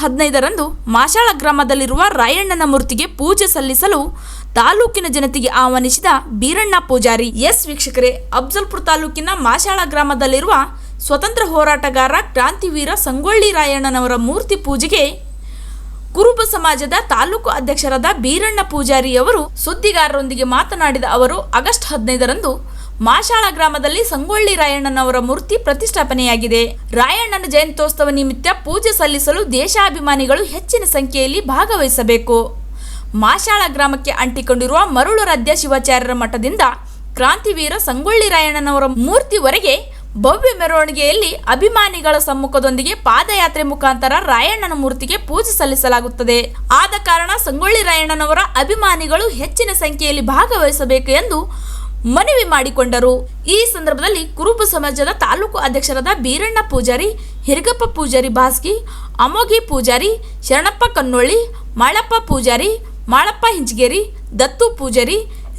ಹದಿನೈದರಂದು ಮಾಶಾಳ ಗ್ರಾಮದಲ್ಲಿರುವ ರಾಯಣ್ಣನ ಮೂರ್ತಿಗೆ ಪೂಜೆ ಸಲ್ಲಿಸಲು ತಾಲೂಕಿನ ಜನತೆಗೆ ಆಹ್ವಾನಿಸಿದ ಬೀರಣ್ಣ ಪೂಜಾರಿ ಎಸ್ ವೀಕ್ಷಕರೇ, ಅಫ್ಜಲ್ಪುರ ತಾಲೂಕಿನ ಮಾಶಾಳ ಗ್ರಾಮದಲ್ಲಿರುವ ಸ್ವತಂತ್ರ ಹೋರಾಟಗಾರ ಕ್ರಾಂತಿವೀರ ಸಂಗೊಳ್ಳಿ ರಾಯಣ್ಣನವರ ಮೂರ್ತಿ ಪೂಜೆಗೆ ಕುರುಬ ಸಮಾಜದ ತಾಲೂಕು ಅಧ್ಯಕ್ಷರಾದ ಬೀರಣ್ಣ ಪೂಜಾರಿಯವರು ಸುದ್ದಿಗಾರರೊಂದಿಗೆ ಮಾತನಾಡಿದ ಅವರು, ಆಗಸ್ಟ್ ಹದಿನೈದರಂದು ಮಾಶಾಳ ಗ್ರಾಮದಲ್ಲಿ ಸಂಗೊಳ್ಳಿ ರಾಯಣ್ಣನವರ ಮೂರ್ತಿ ಪ್ರತಿಷ್ಠಾಪನೆಯಾಗಿದೆ. ರಾಯಣ್ಣನ ಜಯಂತ್ಯೋತ್ಸವ ನಿಮಿತ್ತ ಪೂಜೆ ಸಲ್ಲಿಸಲು ದೇಶಾಭಿಮಾನಿಗಳು ಹೆಚ್ಚಿನ ಸಂಖ್ಯೆಯಲ್ಲಿ ಭಾಗವಹಿಸಬೇಕು. ಮಾಶಾಳ ಗ್ರಾಮಕ್ಕೆ ಅಂಟಿಕೊಂಡಿರುವ ಮರುಳು ರಾಧ್ಯ ಶಿವಾಚಾರ್ಯರ ಮಠದಿಂದ ಕ್ರಾಂತಿವೀರ ಸಂಗೊಳ್ಳಿ ರಾಯಣ್ಣನವರ ಮೂರ್ತಿವರೆಗೆ ಭವ್ಯ ಮೆರವಣಿಗೆಯಲ್ಲಿ ಅಭಿಮಾನಿಗಳ ಸಮ್ಮುಖದೊಂದಿಗೆ ಪಾದಯಾತ್ರೆ ಮುಖಾಂತರ ರಾಯಣ್ಣನ ಮೂರ್ತಿಗೆ ಪೂಜೆ ಸಲ್ಲಿಸಲಾಗುತ್ತದೆ. ಆದ ಕಾರಣ ಸಂಗೊಳ್ಳಿ ರಾಯಣ್ಣನವರ ಅಭಿಮಾನಿಗಳು ಹೆಚ್ಚಿನ ಸಂಖ್ಯೆಯಲ್ಲಿ ಭಾಗವಹಿಸಬೇಕು ಎಂದು ಮನವಿ ಮಾಡಿಕೊಂಡರು. ಈ ಸಂದರ್ಭದಲ್ಲಿ ಕುರುಬ ಸಮಾಜದ ತಾಲೂಕು ಅಧ್ಯಕ್ಷರಾದ ಬೀರಣ್ಣ ಪೂಜಾರಿ, ಹಿರಗಪ್ಪ ಪೂಜಾರಿ ಬಾಸ್ಗಿ ಅಮೋಗಿ ಪೂಜಾರಿ, ಶರಣಪ್ಪ ಕನ್ನೊಳ್ಳಿ, ಮಾಳಪ್ಪ ಪೂಜಾರಿ, ಮಾಳಪ್ಪ ಹಿಂಜಗೇರಿ, ದತ್ತು ಪೂಜಾರಿ,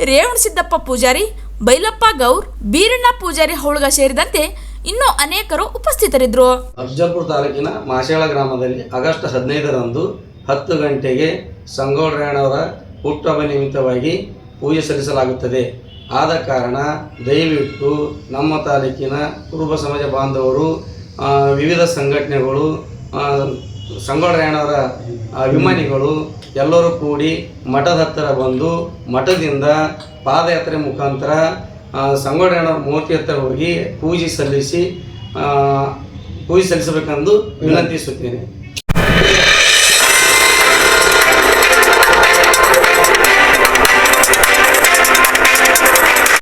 ರೇವಣಸಿದ್ದಪ್ಪ ಪೂಜಾರಿ ಬೈಲಪ್ಪ ಗೌರ್, ಬೀರಣ್ಣ ಪೂಜಾರಿ ಹೋಳ್ಗ ಸೇರಿದಂತೆ ಇನ್ನೂ ಅನೇಕರು ಉಪಸ್ಥಿತರಿದ್ದರು ಅಫ್ಜಲ್ಪುರ ತಾಲೂಕಿನ ಮಾಶಾಳ ಗ್ರಾಮದಲ್ಲಿ ಆಗಸ್ಟ್ ಹದಿನೈದರಂದು ಹತ್ತು ಗಂಟೆಗೆ ಸಂಗೋಳರಾಯಣವರ ಹುಟ್ಟುಹಬ್ಬ ನಿಮಿತ್ತವಾಗಿ ಪೂಜೆ ಸಲ್ಲಿಸಲಾಗುತ್ತದೆ. ಆದ ಕಾರಣ ದಯವಿಟ್ಟು ನಮ್ಮ ತಾಲೂಕಿನ ಕುರುಬ ಸಮಾಜ ಬಾಂಧವರು ವಿವಿಧ ಸಂಘಟನೆಗಳು ಸಂಗೊಳ್ರಾಯಣ್ಣವರ ಅಭಿಮಾನಿಗಳು ಎಲ್ಲರೂ ಕೂಡಿ ಮಠದ ಹತ್ತಿರ ಬಂದು ಮಠದಿಂದ ಪಾದಯಾತ್ರೆ ಮುಖಾಂತರ ಸಂಗೊಳ್ರಾಯಣ್ಣವರ ಮೂರ್ತಿ ಹತ್ತಿರ ಹೋಗಿ ಪೂಜೆ ಸಲ್ಲಿಸಿ ಪೂಜೆ ಸಲ್ಲಿಸಬೇಕೆಂದು ವಿನಂತಿಸುತ್ತೇನೆ.